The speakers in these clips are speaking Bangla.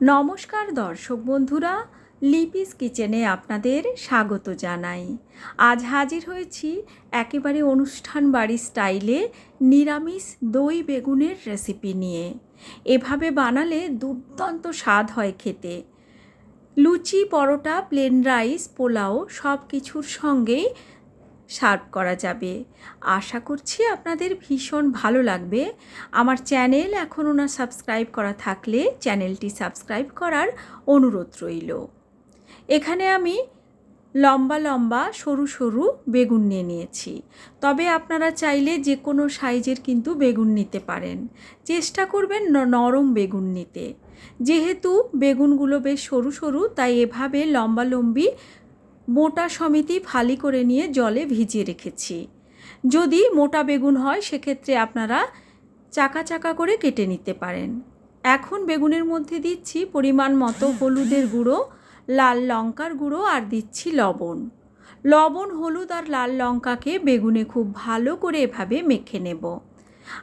নমস্কার দর্শক বন্ধুরা, লিপিস কিচেনে আপনাদের স্বাগত জানাই। আজ হাজির হয়েছি একেবারে অনুষ্ঠান বাড়ি স্টাইলে নিরামিষ দই বেগুনের রেসিপি নিয়ে। এভাবে বানালে দুর্দান্ত স্বাদ হয় খেতে। লুচি, পরোটা প্লেন রাইস পোলাও সব কিছুর সঙ্গেই সার্ভ করা যাবে। আশা করছি আপনাদের ভীষণ ভালো লাগবে। আমার চ্যানেল এখনও না সাবস্ক্রাইব করা থাকলে চ্যানেলটি সাবস্ক্রাইব করার অনুরোধ রইল। এখানে আমি লম্বা লম্বা সরু সরু বেগুন নিয়ে নিয়েছি। তবে আপনারা চাইলে যে কোনো সাইজের কিন্তু বেগুন নিতে পারেন। চেষ্টা করবেন নরম বেগুন নিতে। যেহেতু বেগুনগুলো বেশ সরু সরু, তাই এভাবে লম্বা লম্বি মোটা সমিতি ফালি করে নিয়ে জলে ভিজিয়ে রেখেছি। যদি মোটা বেগুন হয়, সেক্ষেত্রে আপনারা চাকা চাকা করে কেটে নিতে পারেন। এখন বেগুনের মধ্যে দিচ্ছি পরিমাণ মতো হলুদের গুঁড়ো, লাল লঙ্কার গুঁড়ো আর দিচ্ছি লবণ। লবণ, হলুদ আর লাল লঙ্কাকে বেগুনে খুব ভালো করে এভাবে মেখে নেব।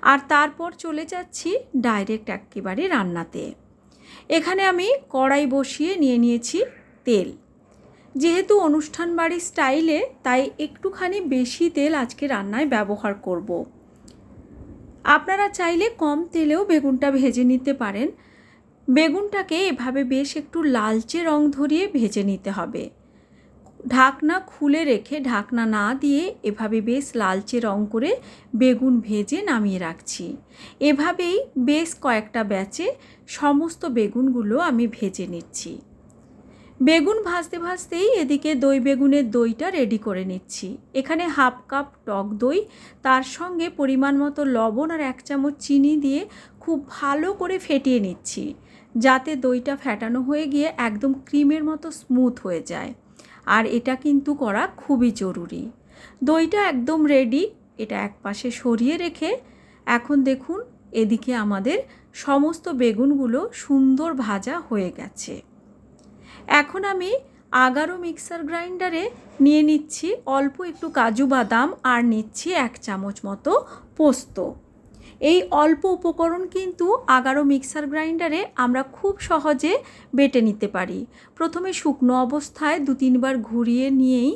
আর তারপর চলে যাচ্ছি ডাইরেক্ট একেবারে রান্নাতে। এখানে আমি কড়াই বসিয়ে নিয়ে নিয়েছি তেল। যেহেতু অনুষ্ঠান বাড়ির স্টাইলে, তাই একটুখানি বেশি তেল আজকে রান্নায় ব্যবহার করব। আপনারা চাইলে কম তেলেও বেগুনটা ভেজে নিতে পারেন। বেগুনটাকে এভাবে বেশ একটু লালচে রং ধরিয়ে ভেজে নিতে হবে। ঢাকনা খুলে রেখে ঢাকনা না দিয়ে এভাবে বেশ লালচে রং করে বেগুন ভেজে নামিয়ে রাখছি। এভাবেই বেশ কয়েকটা ব্যাচে সমস্ত বেগুনগুলো আমি ভেজে নিচ্ছি। বেগুন ভাজতে ভাজতেই এদিকে দই বেগুনের দইটা রেডি করে নিচ্ছি। এখানে হাফ কাপ টক দই, তার সঙ্গে পরিমাণ মতো লবণ আর এক চামচ চিনি দিয়ে খুব ভালো করে ফেটিয়ে নিচ্ছি, যাতে দইটা ফ্যাটানো হয়ে গিয়ে একদম ক্রিমের মতো স্মুথ হয়ে যায়। আর এটা কিন্তু করা খুবই জরুরি। দইটা একদম রেডি এটা এক পাশে সরিয়ে রেখে এখন দেখুন এদিকে আমাদের সমস্ত বেগুনগুলো সুন্দর ভাজা হয়ে গেছে। এখন আমি আগারো মিক্সার গ্রাইন্ডারে নিয়ে নিচ্ছি অল্প একটু কাজু বাদাম আর নিচ্ছি এক চামচ মতো পোস্ত। এই অল্প উপকরণ কিন্তু আগারো মিক্সার গ্রাইন্ডারে আমরা খুব সহজে বেটে নিতে পারি। প্রথমে শুকনো অবস্থায় দু তিনবার ঘুরিয়ে নিয়েই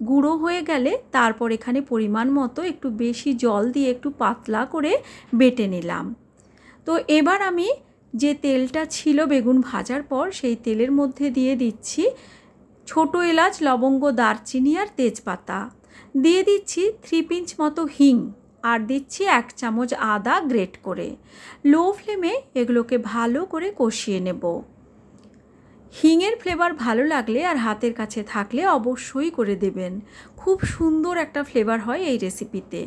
গুঁড়ো হয়ে গেলে তারপর এখানে পরিমাণ মতো একটু বেশি জল দিয়ে একটু পাতলা করে বেটে নিলাম। তো এবার আমি যে তেলটা ছিল বেগুন ভাজার পর সেই তেলের মধ্যে দিয়ে দিচ্ছি ছোটো এলাচ, লবঙ্গ, দারচিনি আর তেজপাতা। দিয়ে দিচ্ছি থ্রি পিঞ্চ মতো হিং আর দিচ্ছি এক চামচ আদা গ্রেট করে। লো ফ্লেমে এগুলোকে ভালো করে কষিয়ে নেব। হিংয়ের ফ্লেভার ভালো লাগলে আর হাতের কাছে থাকলে অবশ্যই করে দেবেন। খুব সুন্দর একটা ফ্লেভার হয় এই রেসিপিতে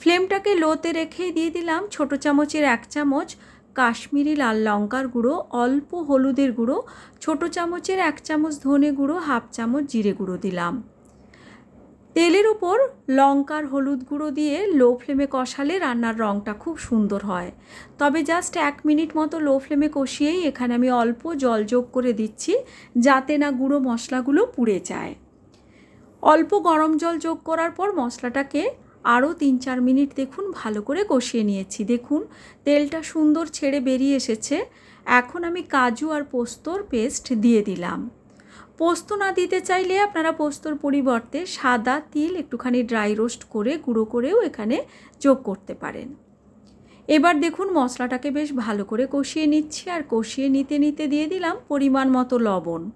ফ্লেমটাকে লোতে রেখেই দিয়ে দিলাম ছোট চামচের এক চামচ কাশ্মীরি লাল লঙ্কার গুঁড়ো, অল্প হলুদের গুঁড়ো, ছোট চামচের এক চামচ ধনে গুঁড়ো, হাফ চামচ জিরে গুঁড়ো দিলাম। তেলের উপর লঙ্কার হলুদ গুঁড়ো দিয়ে লো ফ্লেমে কষালে রান্নার রঙটা খুব সুন্দর হয়। তবে জাস্ট এক মিনিট মতো লো ফ্লেমে কষিয়েই এখানে আমি অল্প জল যোগ করে দিচ্ছি, যাতে না গুঁড়ো মশলাগুলো পুড়ে যায়। অল্প গরম জল যোগ করার পর মশলাটাকে আরও তিন চার মিনিট দেখুন, ভালো করে কষিয়ে নিয়েছি। দেখুন, তেলটা সুন্দর ছেড়ে বেরিয়ে এসেছে। এখন আমি কাজু আর পোস্তর পেস্ট দিয়ে দিলাম। পোস্ত না দিতে চাইলে আপনারা পোস্তর পরিবর্তে সাদা তিল একটুখানি ড্রাই রোস্ট করে, গুঁড়ো করেও এখানে যোগ করতে পারেন। এবার দেখুন, মশলাটাকে বেশ ভালো করে কষিয়ে নিচ্ছি। আর কষিয়ে নিতে নিতে দিয়ে দিলাম পরিমাণ মতো লবণ।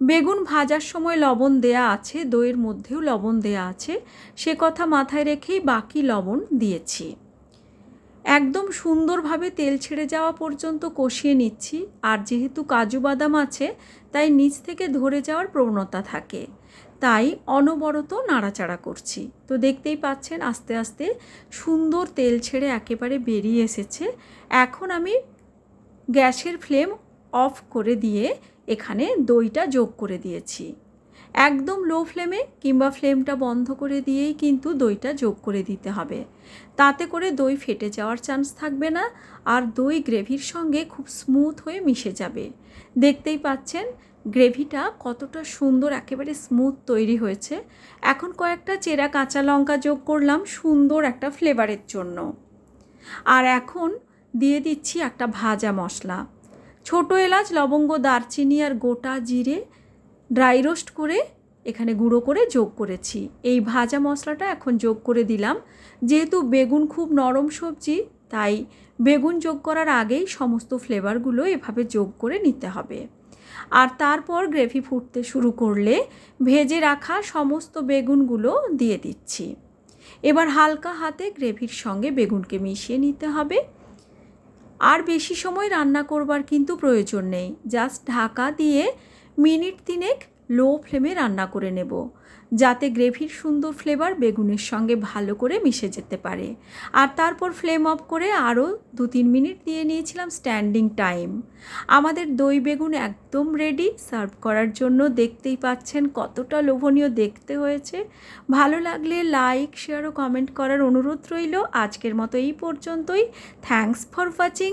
বেগুন ভাজার সময় লবণ দেয়া আছে, দইয়ের মধ্যেও লবণ দেয়া আছে। সে কথা মাথায় রেখেই বাকি লবণ দিয়েছি। একদম সুন্দরভাবে তেল ছেড়ে যাওয়া পর্যন্ত কষিয়ে নিচ্ছি। আর যেহেতু কাজু বাদাম আছে, তাই নিচ থেকে ধরে যাওয়ার প্রবণতা থাকে। তাই অনবরত নাড়াচাড়া করছি। তো দেখতেই পাচ্ছেন, আস্তে আস্তে সুন্দর তেল ছেড়ে একেবারে বেরিয়ে এসেছে। এখন আমি গ্যাসের ফ্লেম অফ করে দিয়ে এখানে দইটা যোগ করে দিয়েছি। একদম লো ফ্লেমে কিংবা ফ্লেমটা বন্ধ করে দিয়েই কিন্তু দইটা যোগ করে দিতে হবে। তাতে করে দই ফেটে যাওয়ার চান্স থাকবে না আর দই গ্রেভির সঙ্গে খুব স্মুথ হয়ে মিশে যাবে। দেখতেই পাচ্ছেন, গ্রেভিটা কতটা সুন্দর একেবারে স্মুথ তৈরি হয়েছে। এখন কয়েকটা চেরা কাঁচা লঙ্কা যোগ করলাম সুন্দর একটা ফ্লেভারের জন্য। আর এখন দিয়ে দিচ্ছি একটা ভাজা মশলা। ছোটো এলাচ, লবঙ্গ, দারচিনি আর গোটা জিরে ড্রাই রোস্ট করে এখানে গুঁড়ো করে যোগ করেছি। এই ভাজা মশলাটা এখন যোগ করে দিলাম। যেহেতু বেগুন খুব নরম সবজি, তাই বেগুন যোগ করার আগেই সমস্ত ফ্লেভারগুলো এভাবে যোগ করে নিতে হবে। আর তারপর গ্রেভি ফুটতে শুরু করলে ভেজে রাখা সমস্ত বেগুনগুলো দিয়ে দিচ্ছি। এবার হালকা হাতে গ্রেভির সঙ্গে বেগুনকে মিশিয়ে নিতে হবে। আর বেশি সময় রান্না করবার কিন্তু প্রয়োজন নেই। জাস্ট ঢাকা দিয়ে মিনিট তিনেক লো ফ্লেমে রান্না করে নেব, যাতে গ্রেভির সুন্দর ফ্লেভার বেগুনের সঙ্গে ভালো করে মিশে যেতে পারে। আর তারপর ফ্লেম অফ করে আরও দু তিন মিনিট দিয়ে নিয়েছিলাম স্ট্যান্ডিং টাইম। আমাদের দই বেগুন একদম রেডি সার্ভ করার জন্য দেখতেই পাচ্ছেন কতটা লোভনীয় দেখতে হয়েছে। ভালো লাগলে লাইক, শেয়ার ও কমেন্ট করার অনুরোধ রইল। আজকের মতো এই পর্যন্তই। Thanks for watching